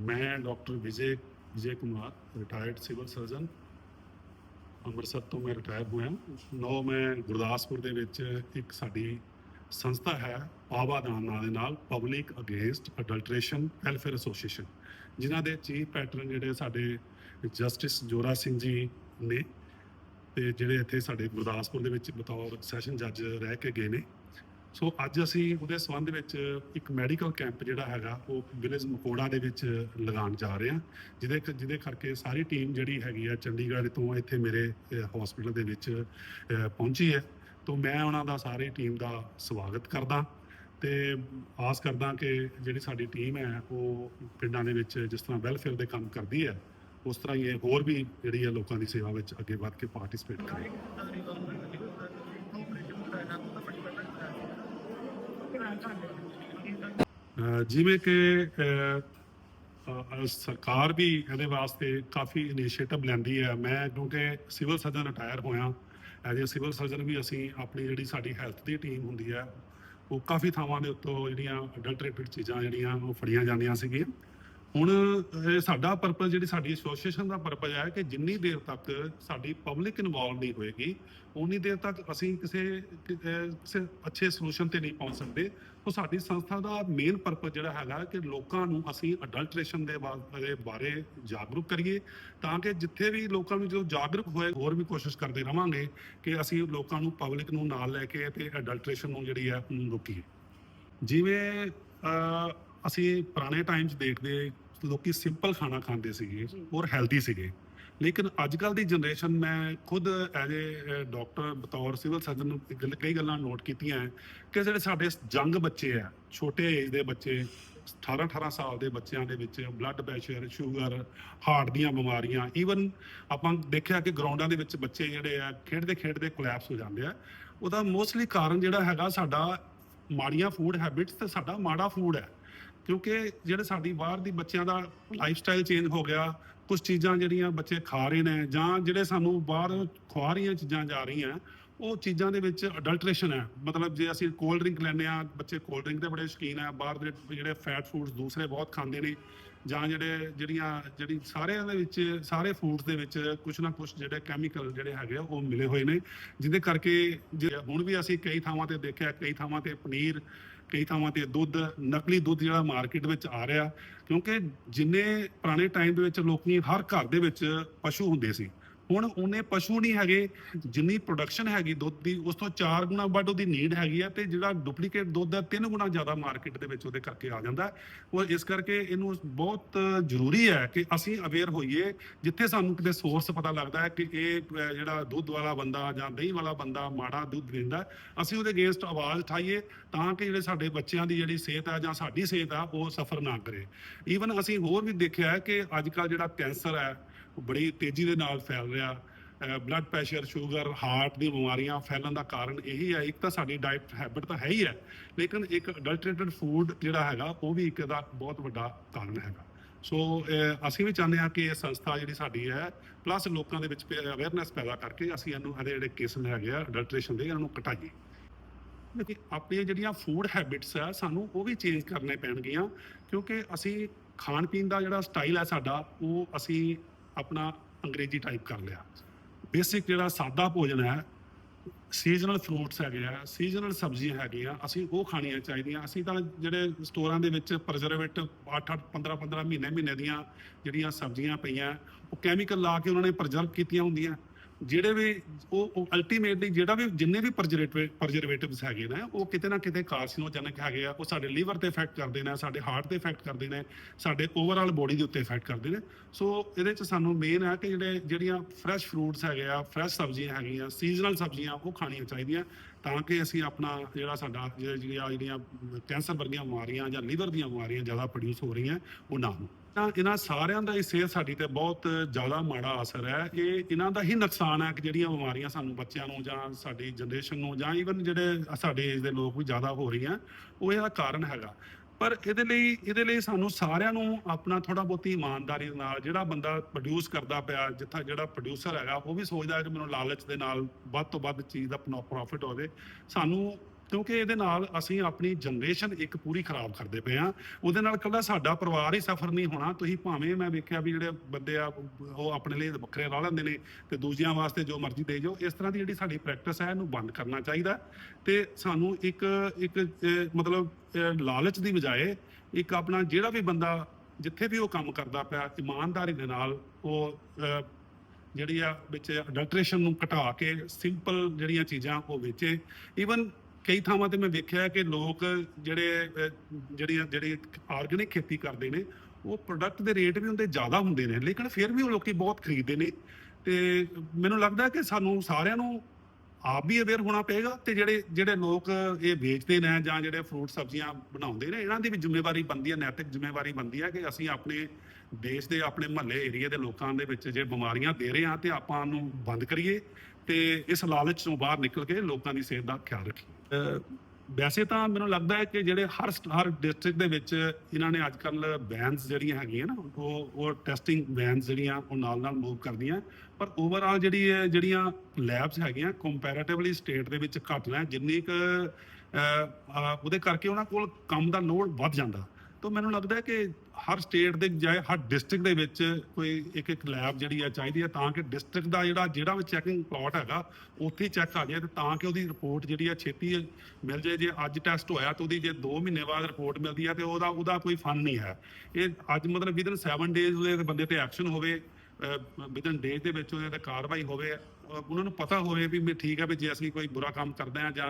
ਮੈਂ doctor Vijay Vijay Kumar retired civil surgeon Amritsar ਤੋਂ ਮੈਂ ਰਿਟਾਇਰ ਹੋਇਆ। ਨੌ ਮੈਂ ਗੁਰਦਾਸਪੁਰ ਦੇ ਵਿੱਚ ਇੱਕ ਸਾਡੀ ਸੰਸਥਾ ਹੈ ਪਾਵਾ ਆਵਾਦਾਨ ਨਾਂ ਦੇ ਨਾਲ public against adulteration welfare association ਜਿਨ੍ਹਾਂ ਦੇ ਚੀਫ ਪੈਟਰਨ ਜਿਹੜੇ ਸਾਡੇ ਜਸਟਿਸ ਜੋਰਾ ਸਿੰਘ ਜੀ ਨੇ, ਤੇ ਜਿਹੜੇ ਇੱਥੇ ਸਾਡੇ ਗੁਰਦਾਸਪੁਰ ਦੇ ਵਿੱਚ ਬਤੌਰ ਸੈਸ਼ਨ ਜੱਜ ਰਹਿ ਕੇ ਗਏ ਨੇ। ਸੋ ਅੱਜ ਅਸੀਂ ਉਹਦੇ ਸੰਬੰਧ ਵਿੱਚ ਇੱਕ ਮੈਡੀਕਲ ਕੈਂਪ ਜਿਹੜਾ ਹੈਗਾ, ਉਹ ਵਿਲੇਜ ਮਕੋੜਾ ਦੇ ਵਿੱਚ ਲਗਾਉਣ ਜਾ ਰਹੇ ਹਾਂ, ਜਿਹਦੇ ਜਿਹਦੇ ਕਰਕੇ ਸਾਰੀ ਟੀਮ ਜਿਹੜੀ ਹੈਗੀ ਆ ਚੰਡੀਗੜ੍ਹ ਤੋਂ ਇੱਥੇ ਮੇਰੇ ਹਸਪੀਟਲ ਦੇ ਵਿੱਚ ਪਹੁੰਚੀ ਹੈ। ਤੋਂ ਮੈਂ ਉਹਨਾਂ ਦਾ ਸਾਰੀ ਟੀਮ ਦਾ ਸਵਾਗਤ ਕਰਦਾ। ਤੇ ਆਸ ਕਰਦਾ ਕਿ ਜਿਹੜੀ ਸਾਡੀ ਟੀਮ ਹੈ, ਉਹ ਪਿੰਡਾਂ ਦੇ ਵਿੱਚ ਜਿਸ ਤਰ੍ਹਾਂ ਵੈਲਫੇਅਰ ਦੇ ਕੰਮ ਕਰਦੀ ਹੈ, ਉਸ ਤਰ੍ਹਾਂ ਹੀ ਇਹ ਹੋਰ ਵੀ ਜਿਹੜੀ ਹੈ ਲੋਕਾਂ ਦੀ ਸੇਵਾ ਵਿੱਚ ਅੱਗੇ ਵੱਧ ਕੇ ਪਾਰਟਿਸਿਪੇਟ ਕਰੇਗੀ ਜਿਵੇਂ ਕਿ ਸਰਕਾਰ ਵੀ ਇਹਦੇ ਵਾਸਤੇ ਕਾਫੀ ਇਨੀਸ਼ੀਏਟਿਵ ਲੈਂਦੀ ਹੈ। ਮੈਂ ਕਿਉਂਕਿ ਸਿਵਲ ਸਰਜਨ ਰਿਟਾਇਰ ਹੋਇਆ ਐਜ਼ ਅ ਸਿਵਲ ਸਰਜਨ ਵੀ ਅਸੀਂ ਆਪਣੀ ਜਿਹੜੀ ਸਾਡੀ ਹੈਲਥ ਦੀ ਟੀਮ ਹੁੰਦੀ ਹੈ, ਉਹ ਕਾਫੀ ਥਾਵਾਂ ਦੇ ਉੱਤੋਂ ਜਿਹੜੀਆਂ ਅਡਲਟਰੇਟਡ ਚੀਜ਼ਾਂ ਜਿਹੜੀਆਂ ਉਹ ਫੜੀਆਂ ਜਾਂਦੀਆਂ ਸੀਗੀਆਂ। ਹੁਣ ਇਹ ਸਾਡਾ ਪਰਪਸ ਜਿਹੜੀ ਸਾਡੀ ਐਸੋਸੀਏਸ਼ਨ ਦਾ ਪਰਪਸ ਹੈ ਕਿ ਜਿੰਨੀ ਦੇਰ ਤੱਕ ਸਾਡੀ ਪਬਲਿਕ ਇਨਵੋਲਵ ਨਹੀਂ ਹੋਏਗੀ ਉਨੀ ਦੇਰ ਤੱਕ ਅਸੀਂ ਕਿਸੇ ਕਿਸੇ ਅੱਛੇ ਸੋਲੂਸ਼ਨ ਤੇ ਨਹੀਂ ਪਹੁੰਚ ਸਕਦੇ। ਉਹ ਸਾਡੀ ਸੰਸਥਾ ਦਾ ਮੇਨ ਪਰਪਸ ਜਿਹੜਾ ਹੈਗਾ ਕਿ ਲੋਕਾਂ ਨੂੰ ਅਸੀਂ ਅਡਲਟ੍ਰੇਸ਼ਨ ਦੇ ਬਾਰੇ ਜਾਗਰੂਕ ਕਰੀਏ, ਤਾਂ ਕਿ ਜਿੱਥੇ ਵੀ ਲੋਕਾਂ ਨੂੰ ਜਦੋਂ ਜਾਗਰੂਕ ਹੋਏ, ਹੋਰ ਵੀ ਕੋਸ਼ਿਸ਼ ਕਰਦੇ ਰਵਾਂਗੇ ਕਿ ਅਸੀਂ ਲੋਕਾਂ ਨੂੰ ਪਬਲਿਕ ਨੂੰ ਨਾਲ ਲੈ ਕੇ ਤੇ ਅਡਲਟ੍ਰੇਸ਼ਨ ਨੂੰ ਜਿਹੜੀ ਹੈ ਰੋਕੀਏ। ਜਿਵੇਂ ਅਸੀਂ ਪੁਰਾਣੇ ਟਾਈਮ 'ਚ ਦੇਖਦੇ ਲੋਕੀ ਸਿੰਪਲ ਖਾਣਾ ਖਾਂਦੇ ਸੀਗੇ ਔਰ ਹੈਲਦੀ ਸੀਗੇ। ਲੇਕਿਨ ਅੱਜ ਕੱਲ ਦੀ ਜਨਰੇਸ਼ਨ ਮੈਂ ਖੁਦ ਐਜ਼ ਏ ਡਾਕਟਰ ਬਤੌਰ ਸਿਵਲ ਸਰਜਨ ਨੂੰ ਕਈ ਗੱਲਾਂ ਨੋਟ ਕੀਤੀਆਂ ਹੈ ਕਿ ਜਿਹੜੇ ਸਾਡੇ ਜੰਗ ਬੱਚੇ ਆ ਛੋਟੇ ਏਜ ਦੇ ਬੱਚੇ 18 18 ਸਾਲ ਦੇ ਬੱਚਿਆਂ ਦੇ ਵਿੱਚ ਬਲੱਡ ਪ੍ਰੈਸ਼ਰ ਸ਼ੂਗਰ ਹਾਰਟ ਦੀਆਂ ਬਿਮਾਰੀਆਂ ਈਵਨ ਆਪਾਂ ਦੇਖਿਆ ਕਿ ਗਰਾਊਂਡਾਂ ਦੇ ਵਿੱਚ ਬੱਚੇ ਜਿਹੜੇ ਆ ਖੇਡਦੇ ਖੇਡਦੇ ਕੋਲੈਪਸ ਹੋ ਜਾਂਦੇ ਆ। ਉਹਦਾ ਮੋਸਟਲੀ ਕਾਰਨ ਜਿਹੜਾ ਹੈਗਾ ਸਾਡਾ ਮਾੜੀਆਂ ਫੂਡ ਹੈਬਿਟਸ ਤੇ ਸਾਡਾ ਮਾੜਾ ਫੂਡ ਹੈ ਕਿਉਂਕਿ ਜਿਹੜੇ ਸਾਡੀ ਬਾਹਰ ਦੀ ਬੱਚਿਆਂ ਦਾ ਲਾਈਫ ਸਟਾਈਲ ਚੇਂਜ ਹੋ ਗਿਆ ਕੁਝ ਚੀਜ਼ਾਂ ਜਿਹੜੀਆਂ ਬੱਚੇ ਖਾ ਰਹੇ ਨੇ ਜਾਂ ਜਿਹੜੇ ਸਾਨੂੰ ਬਾਹਰ ਖਵਾ ਰਹੀਆਂ ਚੀਜ਼ਾਂ ਜਾ ਰਹੀਆਂ ਉਹ ਚੀਜ਼ਾਂ ਦੇ ਵਿੱਚ ਅਡਲਟ੍ਰੇਸ਼ਨ ਹੈ। ਮਤਲਬ ਜੇ ਅਸੀਂ ਕੋਲਡ ਡਰਿੰਕ ਲੈਂਦੇ ਆ ਬੱਚੇ ਕੋਲਡ ਡਰਿੰਕ ਦੇ ਬੜੇ ਸ਼ੌਕੀਨ ਆ ਬਾਹਰ ਦੇ ਜਿਹੜੇ ਫੈਟ ਫੂਡਸ ਦੂਸਰੇ ਬਹੁਤ ਖਾਂਦੇ ਨੇ ਜਾਂ ਜਿਹੜੇ ਜਿਹੜੀਆਂ ਜਿਹੜੀ ਸਾਰਿਆਂ ਦੇ ਵਿੱਚ ਸਾਰੇ ਫੂਡਸ ਦੇ ਵਿੱਚ ਕੁਝ ਨਾ ਕੁਝ ਜਿਹੜੇ ਕੈਮੀਕਲ ਜਿਹੜੇ ਹੈਗੇ ਆ, ਉਹ ਮਿਲੇ ਹੋਏ ਨੇ ਜਿਹਦੇ ਕਰਕੇ ਜੇ ਹੁਣ ਵੀ ਅਸੀਂ ਕਈ ਥਾਵਾਂ ਤੇ ਦੇਖਿਆ ਕਈ ਥਾਵਾਂ ਤੇ ਪਨੀਰ ਕਈ ਥਾਵਾਂ ਤੇ ਦੁੱਧ, ਨਕਲੀ ਦੁੱਧ ਜਿਹੜਾ ਮਾਰਕੀਟ ਵਿੱਚ ਆ ਰਿਹਾ, ਕਿਉਂਕਿ ਜਿੰਨੇ ਪੁਰਾਣੇ ਟਾਈਮ ਦੇ ਵਿੱਚ ਲੋਕੀ ਹਰ ਘਰ ਦੇ ਵਿੱਚ ਪਸ਼ੂ ਹੁੰਦੇ ਸੀ ਹੁਣ ਉਹਨੇ ਪਸ਼ੂ ਨਹੀਂ ਹੈਗੇ, ਜਿੰਨੀ ਪ੍ਰੋਡਕਸ਼ਨ ਹੈਗੀ ਦੁੱਧ ਦੀ, ਉਸ ਤੋਂ 4 ਗੁਣਾ ਵੱਧ ਉਹਦੀ ਨੀਡ ਹੈਗੀ ਆ ਤੇ ਜਿਹੜਾ ਡੁਪਲੀਕੇਟ ਦੁੱਧ ਹੈ 3 ਗੁਣਾ ਜ਼ਿਆਦਾ ਮਾਰਕੀਟ ਦੇ ਵਿੱਚ ਉਹਦੇ ਕਰਕੇ ਆ ਜਾਂਦਾ ਉਹ ਇਸ ਕਰਕੇ ਇਹਨੂੰ ਬਹੁਤ ਜ਼ਰੂਰੀ ਹੈ ਕਿ ਅਸੀਂ ਅਵੇਅਰ ਹੋਈਏ, ਜਿੱਥੇ ਸਾਨੂੰ ਕਿਤੇ ਸੋਰਸ ਪਤਾ ਲੱਗਦਾ ਹੈ ਕਿ ਇਹ ਜਿਹੜਾ ਦੁੱਧ ਵਾਲਾ ਬੰਦਾ ਜਾਂ ਦਹੀਂ ਵਾਲਾ ਬੰਦਾ ਮਾੜਾ ਦੁੱਧ ਦਿੰਦਾ ਅਸੀਂ ਉਹਦੇ ਅਗੇਂਸਟ ਆਵਾਜ਼ ਉਠਾਈਏ ਤਾਂ ਕਿ ਜਿਹੜੇ ਸਾਡੇ ਬੱਚਿਆਂ ਦੀ ਜਿਹੜੀ ਸਿਹਤ ਹੈ ਜਾਂ ਸਾਡੀ ਸਿਹਤ ਆ, ਉਹ ਸਫਰ ਨਾ ਕਰੇ। ਈਵਨ ਅਸੀਂ ਹੋਰ ਵੀ ਦੇਖਿਆ ਹੈ ਕਿ ਅੱਜ ਕੱਲ ਜਿਹੜਾ ਕੈਂਸਰ ਹੈ ਉਹ ਬੜੀ ਤੇਜ਼ੀ ਦੇ ਨਾਲ ਫੈਲ ਰਿਹਾ। ਬਲੱਡ ਪ੍ਰੈਸ਼ਰ ਸ਼ੂਗਰ ਹਾਰਟ ਦੀ ਬਿਮਾਰੀਆਂ ਫੈਲਣ ਦਾ ਕਾਰਨ ਇਹੀ ਹੈ। ਇੱਕ ਤਾਂ ਸਾਡੀ ਡਾਈਟ ਹੈਬਿਟ ਤਾਂ ਹੈ ਹੀ ਹੈ, ਲੇਕਿਨ ਇੱਕ ਅਡਲਟਰੇਟਡ ਫੂਡ ਜਿਹੜਾ ਹੈਗਾ, ਉਹ ਵੀ ਇੱਕ ਦਾ ਬਹੁਤ ਵੱਡਾ ਕਾਰਨ ਹੈਗਾ। ਸੋ ਅਸੀਂ ਵੀ ਚਾਹੁੰਦੇ ਹਾਂ ਕਿ ਇਹ ਸੰਸਥਾ ਜਿਹੜੀ ਸਾਡੀ ਹੈ ਪਲੱਸ ਲੋਕਾਂ ਦੇ ਵਿੱਚ ਅਵੇਅਰਨੈਸ ਪੈਦਾ ਕਰਕੇ ਅਸੀਂ ਇਹਨੂੰ ਇਹਦੇ ਜਿਹੜੇ ਕੇਸ ਹੈਗੇ ਆ ਅਡਲਟਰੇਸ਼ਨ ਦੇ, ਇਹਨਾਂ ਨੂੰ ਘਟਾਈਏ। ਕਿਉਂਕਿ ਆਪਣੀਆਂ ਜਿਹੜੀਆਂ ਫੂਡ ਹੈਬਿਟਸ ਆ, ਸਾਨੂੰ ਉਹ ਵੀ ਚੇਂਜ ਕਰਨੇ ਪੈਣਗੀਆਂ, ਕਿਉਂਕਿ ਅਸੀਂ ਖਾਣ ਪੀਣ ਦਾ ਜਿਹੜਾ ਸਟਾਈਲ ਹੈ ਸਾਡਾ, ਉਹ ਅਸੀਂ ਆਪਣਾ ਅੰਗਰੇਜ਼ੀ ਟਾਈਪ ਕਰ ਲਿਆ। ਬੇਸਿਕ ਜਿਹੜਾ ਸਾਦਾ ਭੋਜਨ ਹੈ ਸੀਜ਼ਨਲ ਫਰੂਟਸ ਹੈਗੇ ਆ ਸੀਜ਼ਨਲ ਸਬਜ਼ੀਆਂ ਹੈਗੀਆਂ, ਅਸੀਂ ਉਹ ਖਾਣੀਆਂ ਚਾਹੀਦੀਆਂ। ਅਸੀਂ ਤਾਂ ਜਿਹੜੇ ਸਟੋਰਾਂ ਦੇ ਵਿੱਚ ਪ੍ਰਜ਼ਰਵੇਟਿਵ 8 8 15 15 ਮਹੀਨੇ ਮਹੀਨੇ ਦੀਆਂ ਜਿਹੜੀਆਂ ਸਬਜ਼ੀਆਂ ਪਈਆਂ, ਉਹ ਕੈਮੀਕਲ ਲਾ ਕੇ ਉਹਨਾਂ ਨੇ ਪ੍ਰਜ਼ਰਵ ਕੀਤੀਆਂ ਹੁੰਦੀਆਂ। ਜਿਹੜੇ ਵੀ ਉਹ ਅਲਟੀਮੇਟਲੀ ਜਿਹੜਾ ਵੀ ਜਿੰਨੇ ਵੀ ਪ੍ਰਜ਼ਰਵੇਟਿਵਸ ਹੈਗੇ ਨੇ, ਉਹ ਕਿਤੇ ਨਾ ਕਿਤੇ ਕਾਰਸੀਨੋਜਨਕ ਹੈਗੇ ਆ, ਉਹ ਸਾਡੇ ਲੀਵਰ ਤੇ ਇਫੈਕਟ ਕਰਦੇ ਨੇ, ਸਾਡੇ ਹਾਰਟ ਤੇ ਇਫੈਕਟ ਕਰਦੇ ਨੇ, ਸਾਡੇ ਓਵਰਆਲ ਬੋਡੀ ਦੇ ਉੱਤੇ ਇਫੈਕਟ ਕਰਦੇ ਨੇ। ਸੋ ਇਹਦੇ ਚ ਸਾਨੂੰ ਮੇਨ ਹੈ ਕਿ ਜਿਹੜੇ, ਜਿਹੜੀਆਂ ਫਰੈਸ਼ ਫਰੂਟਸ ਹੈਗੇ ਆ ਫਰੈਸ਼ ਸਬਜ਼ੀਆਂ ਹੈਗੀਆਂ ਸੀਜ਼ਨਲ ਸਬਜ਼ੀਆਂ ਉਹ ਖਾਣੀਆਂ ਚਾਹੀਦੀਆਂ। ਤਾਂ ਕਿ ਅਸੀਂ ਆਪਣਾ ਜਿਹੜਾ ਸਾਡਾ ਜਿਹੜੀਆਂ ਜਿਹੜੀਆਂ ਕੈਂਸਰ ਵਰਗੀਆਂ ਬਿਮਾਰੀਆਂ ਜਾਂ ਲੀਵਰ ਦੀਆਂ ਬਿਮਾਰੀਆਂ ਜ਼ਿਆਦਾ ਪ੍ਰੋਡਿਊਸ ਹੋ ਰਹੀਆਂ, ਉਹ ਨਾ ਹੋਣ। ਤਾਂ ਇਹਨਾਂ ਸਾਰਿਆਂ ਦਾ ਹੀ ਸਿਹਤ ਸਾਡੀ ਤੇ ਬਹੁਤ ਜ਼ਿਆਦਾ ਮਾੜਾ ਅਸਰ ਹੈ। ਇਹ ਇਹਨਾਂ ਦਾ ਹੀ ਨੁਕਸਾਨ ਹੈ ਕਿ ਜਿਹੜੀਆਂ ਬਿਮਾਰੀਆਂ ਸਾਨੂੰ ਬੱਚਿਆਂ ਨੂੰ ਜਾਂ ਸਾਡੀ ਜਨਰੇਸ਼ਨ ਨੂੰ ਜਾਂ ਈਵਨ ਜਿਹੜੇ ਸਾਡੇ ਏਜ ਦੇ ਲੋਕ ਵੀ ਜ਼ਿਆਦਾ ਹੋ ਰਹੀਆਂ, ਉਹ ਇਹਦਾ ਕਾਰਨ ਹੈਗਾ। ਪਰ ਇਹਦੇ ਲਈ ਇਹਦੇ ਲਈ ਸਾਨੂੰ ਸਾਰਿਆਂ ਨੂੰ ਆਪਣਾ ਥੋੜਾ ਬਹੁਤੀ ਇਮਾਨਦਾਰੀ ਦੇ ਨਾਲ ਜਿਹੜਾ ਬੰਦਾ ਪ੍ਰੋਡਿਊਸ ਕਰਦਾ ਪਿਆ, ਜਿੱਥਾ ਜਿਹੜਾ ਪ੍ਰੋਡਿਊਸਰ ਹੈਗਾ, ਉਹ ਵੀ ਸੋਚਦਾ ਕਿ ਮੈਨੂੰ ਲਾਲਚ ਦੇ ਨਾਲ ਵੱਧ ਤੋਂ ਵੱਧ ਚੀਜ਼ ਦਾ ਪ੍ਰੋਫਿਟ ਹੋਵੇ। ਸਾਨੂੰ ਕਿਉਂਕਿ ਇਹਦੇ ਨਾਲ ਅਸੀਂ ਆਪਣੀ ਜਨਰੇਸ਼ਨ ਇੱਕ ਪੂਰੀ ਖਰਾਬ ਕਰਦੇ ਪਏ ਆ ਉਹਦੇ ਨਾਲ ਕੱਲਾ ਸਾਡਾ ਪਰਿਵਾਰ ਹੀ ਸਫਰ ਨਹੀਂ ਹੋਣਾ। ਤੁਸੀਂ ਭਾਵੇਂ ਮੈਂ ਵੇਖਿਆ ਵੀ ਜਿਹੜੇ ਬੰਦੇ ਆ, ਉਹ ਆਪਣੇ ਲਈ ਵੱਖਰੇ ਲਾ ਲੈਂਦੇ ਨੇ ਤੇ ਦੂਜਿਆਂ ਵਾਸਤੇ ਜੋ ਮਰਜ਼ੀ ਦੇ ਜਾਓ, ਇਸ ਤਰ੍ਹਾਂ ਦੀ ਜਿਹੜੀ ਸਾਡੀ ਪ੍ਰੈਕਟਿਸ ਹੈ, ਇਹਨੂੰ ਬੰਦ ਕਰਨਾ ਚਾਹੀਦਾ। ਤੇ ਸਾਨੂੰ ਇੱਕ ਇੱਕ ਮਤਲਬ ਲਾਲਚ ਦੀ ਬਜਾਏ ਇੱਕ ਆਪਣਾ ਜਿਹੜਾ ਵੀ ਬੰਦਾ ਜਿੱਥੇ ਵੀ ਉਹ ਕੰਮ ਕਰਦਾ ਪਿਆ, ਇਮਾਨਦਾਰੀ ਦੇ ਨਾਲ ਉਹ ਜਿਹੜੀ ਆ ਵਿੱਚ ਅਡਲਟ੍ਰੇਸ਼ਨ ਨੂੰ ਘਟਾ ਕੇ ਸਿੰਪਲ ਜਿਹੜੀਆਂ ਚੀਜ਼ਾਂ ਉਹ ਵੇਚੇ। ਈਵਨ ਕਈ ਥਾਵਾਂ ਤੇ ਮੈਂ ਵੇਖਿਆ ਕਿ ਲੋਕ ਜਿਹੜੇ ਜਿਹੜੀਆਂ, ਜਿਹੜੀ ਆਰਗੇਨਿਕ ਖੇਤੀ ਕਰਦੇ ਨੇ, ਉਹ ਪ੍ਰੋਡਕਟ ਦੇ ਰੇਟ ਵੀ ਹੁੰਦੇ ਜ਼ਿਆਦਾ ਹੁੰਦੇ ਨੇ, ਲੇਕਿਨ ਫਿਰ ਵੀ ਉਹ ਲੋਕੀ ਬਹੁਤ ਖਰੀਦਦੇ ਨੇ। ਤੇ ਮੈਨੂੰ ਲੱਗਦਾ ਕਿ ਸਾਨੂੰ ਸਾਰਿਆਂ ਨੂੰ ਆਪ ਵੀ ਅਵੇਅਰ ਹੋਣਾ ਪਏਗਾ ਤੇ ਜਿਹੜੇ ਜਿਹੜੇ ਲੋਕ ਇਹ ਵੇਚਦੇ ਨੇ ਜਾਂ ਜਿਹੜੇ ਫਰੂਟ ਸਬਜ਼ੀਆਂ ਬਣਾਉਂਦੇ ਨੇ, ਇਹਨਾਂ ਦੀ ਵੀ ਜ਼ਿੰਮੇਵਾਰੀ ਬਣਦੀ ਹੈ, ਨੈਤਿਕ ਜ਼ਿੰਮੇਵਾਰੀ ਬਣਦੀ ਹੈ ਕਿ ਅਸੀਂ ਆਪਣੇ ਦੇਸ਼ ਦੇ, ਆਪਣੇ ਮਹੱਲੇ ਏਰੀਆ ਦੇ ਲੋਕਾਂ ਦੇ ਵਿੱਚ ਜੇ ਬਿਮਾਰੀਆਂ ਦੇ ਰਹੇ ਹਾਂ ਤੇ ਆਪਾਂ ਨੂੰ ਬੰਦ ਕਰੀਏ ਤੇ ਇਸ ਲਾਲਚ ਤੋਂ ਬਾਹਰ ਨਿਕਲ ਕੇ ਲੋਕਾਂ ਦੀ ਸਿਹਤ ਦਾ ਖਿਆਲ ਰੱਖੀਏ। ਵੈਸੇ ਤਾਂ ਮੈਨੂੰ ਲੱਗਦਾ ਹੈ ਕਿ ਜਿਹੜੇ ਹਰ ਸ- ਹਰ ਡਿਸਟ੍ਰਿਕਟ ਦੇ ਵਿੱਚ ਇਹਨਾਂ ਨੇ ਅੱਜ ਕੱਲ ਬੈਨਸ ਜਿਹੜੀਆਂ ਹੈਗੀਆਂ ਨਾ, ਉਹ ਉਹ ਟੈਸਟਿੰਗ ਵੈਨਸ ਜਿਹੜੀਆਂ, ਉਹ ਨਾਲ ਨਾਲ ਮੂਵ ਕਰਦੀਆਂ ਪਰ ਓਵਰਆਲ ਜਿਹੜੀ ਹੈ ਜਿਹੜੀਆਂ ਲੈਬਸ ਹੈਗੀਆਂ ਕੰਪੈਰੀਟਿਵਲੀ ਸਟੇਟ ਦੇ ਵਿੱਚ ਘੱਟ ਨੇ, ਜਿੰਨੀ ਕੁ ਉਹਦੇ ਕਰਕੇ ਉਹਨਾਂ ਕੋਲ ਕੰਮ ਦਾ ਲੋਡ ਵੱਧ ਜਾਂਦਾ। ਤਾਂ ਮੈਨੂੰ ਲੱਗਦਾ ਕਿ ਹਰ ਸਟੇਟ ਦੇ ਜਾਏ ਹਰ ਡਿਸਟ੍ਰਿਕਟ ਦੇ ਵਿੱਚ ਕੋਈ ਇੱਕ ਇੱਕ ਲੈਬ ਜਿਹੜੀ ਆ ਚਾਹੀਦੀ ਹੈ ਤਾਂ ਕਿ ਡਿਸਟ੍ਰਿਕਟ ਦਾ ਜਿਹੜਾ ਜਿਹੜਾ ਵੀ ਚੈਕਿੰਗ ਪਲਾਟ ਹੈਗਾ, ਉੱਥੇ ਚੈੱਕ ਆ ਜਾਏ ਤੇ ਤਾਂ ਕਿ ਉਹਦੀ ਰਿਪੋਰਟ ਜਿਹੜੀ ਆ ਛੇਤੀ ਮਿਲ ਜਾਏ। ਜੇ ਅੱਜ ਟੈਸਟ ਹੋਇਆ ਤਾਂ ਉਹਦੀ ਜੇ 2 ਮਹੀਨੇ ਬਾਅਦ ਰਿਪੋਰਟ ਮਿਲਦੀ ਹੈ ਤੇ ਉਹਦਾ ਉਹਦਾ ਕੋਈ ਫਨ ਨਹੀਂ ਹੈ। ਇਹ ਅੱਜ ਮਤਲਬ ਵਿਦਨ 7 ਡੇਜ਼ ਦੇ ਬੰਦੇ ਤੇ ਐਕਸ਼ਨ ਹੋਵੇ। ਵਿਦਨ ਡੇਜ਼ ਦੇ ਵਿੱਚ ਉਹਦੇ ਤੇ ਕਾਰਵਾਈ ਹੋਵੇ ਉਹਨਾਂ ਨੂੰ ਪਤਾ ਹੋਵੇ ਵੀ ਮੈਂ ਠੀਕ ਹੈ ਵੀ ਜੇ ਅਸੀਂ ਕੋਈ ਬੁਰਾ ਕੰਮ ਕਰਦੇ ਆ ਜਾਂ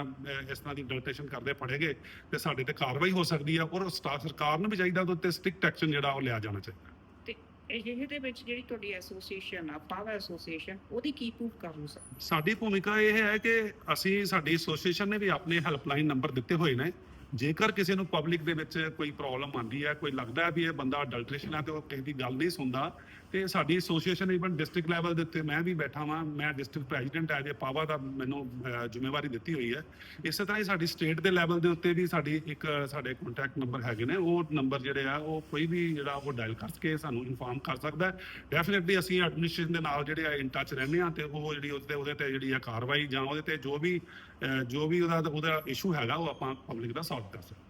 ਇਸ ਤਰ੍ਹਾਂ ਦੀ ਡਲਟੇਸ਼ਨ ਕਰਦੇ ਫੜੇਗੇ ਤੇ ਸਾਡੇ ਤੇ ਕਾਰਵਾਈ ਹੋ ਸਕਦੀ ਆ ਔਰ ਸਟਾ ਸਰਕਾਰ ਨੂੰ ਵੀ ਚਾਹੀਦਾ ਉਹਦੇ ਉੱਤੇ ਸਟ੍ਰਿਕਟ ਐਕਸ਼ਨ ਜਿਹੜਾ ਉਹ ਲਿਆ ਜਾਣਾ ਚਾਹੀਦਾ। ਤੇ ਇਹ ਦੇ ਵਿੱਚ ਜਿਹੜੀ ਤੁਹਾਡੀ ਐਸੋਸੀਏਸ਼ਨ ਆ ਪਾਵਰ ਐਸੋਸੀਏਸ਼ਨ ਉਹਦੀ ਕੀ ਪ੍ਰੂਫ ਕਰ ਸਾਡੀ ਭੂਮਿਕਾ ਇਹ ਹੈ ਕਿ ਅਸੀਂ ਸਾਡੀ ਐਸੋਸੀਏਸ਼ਨ ਨੇ ਵੀ ਆਪਣੇ ਹੈਲਪਲਾਈਨ ਨੰਬਰ ਦਿੱਤੇ ਹੋਏ ਨੇ। ਜੇਕਰ ਕਿਸੇ ਨੂੰ ਪਬਲਿਕ ਦੇ ਵਿੱਚ ਕੋਈ ਪ੍ਰੋਬਲਮ ਆਉਂਦੀ ਹੈ, ਕੋਈ ਲੱਗਦਾ ਹੈ ਵੀ ਇਹ ਬੰਦਾ ਅਡਲਟ੍ਰੇਸ਼ਨ ਹੈ ਤੇ ਉਹ ਕਿਸੇ ਦੀ ਗੱਲ ਨਹੀਂ ਸੁਣਦਾ, ਤੇ ਸਾਡੀ ਐਸੋਸੀਏਸ਼ਨ ਇਵਨ ਡਿਸਟ੍ਰਿਕਟ ਲੈਵਲ ਦੇ ਉੱਤੇ ਮੈਂ ਵੀ ਬੈਠਾ ਵਾਂ, ਮੈਂ ਡਿਸਟ੍ਰਿਕਟ ਪ੍ਰੈਜ਼ੀਡੈਂਟ ਹੈ, ਜੇ ਪਾਵਾ ਦਾ ਮੈਨੂੰ ਜ਼ਿੰਮੇਵਾਰੀ ਦਿੱਤੀ ਹੋਈ ਹੈ। ਇਸੇ ਤਰ੍ਹਾਂ ਹੀ ਸਾਡੀ ਸਟੇਟ ਦੇ ਲੈਵਲ ਦੇ ਉੱਤੇ ਵੀ ਸਾਡੀ ਇੱਕ, ਸਾਡੇ ਕੰਟੈਕਟ ਨੰਬਰ ਹੈਗੇ ਨੇ, ਉਹ ਨੰਬਰ ਜਿਹੜੇ ਆ, ਉਹ ਕੋਈ ਵੀ ਜਿਹੜਾ ਉਹ ਡਾਇਲ ਕਰਕੇ ਸਾਨੂੰ ਇਨਫਾਰਮ ਕਰ ਸਕਦਾ ਹੈ। ਡੈਫੀਨਿਟਲੀ ਅਸੀਂ ਐਡਮਿਨਿਸਟ੍ਰੇਸ਼ਨ ਦੇ ਨਾਲ ਜਿਹੜੇ ਆ ਇਨ ਟੱਚ ਰਹਿੰਦੇ ਆ ਤੇ ਉਹ ਜਿਹੜੀ ਉਹਦੇ ਉਹਦੇ ਤੇ ਜਿਹੜੀ ਆ ਕਾਰਵਾਈ ਜਾਂ ਉਹਦੇ ਤੇ ਜੋ ਵੀ ਜੋ ਵੀ ਉਹਦਾ ਉਹਦਾ ਇਸ਼ੂ ਹੈਗਾ ਉਹ ਆਪਾਂ ਪਬਲਿਕ ਦਾ ਸੋਲਵ ਕਰ ਸਕਦੇ ਹਾਂ।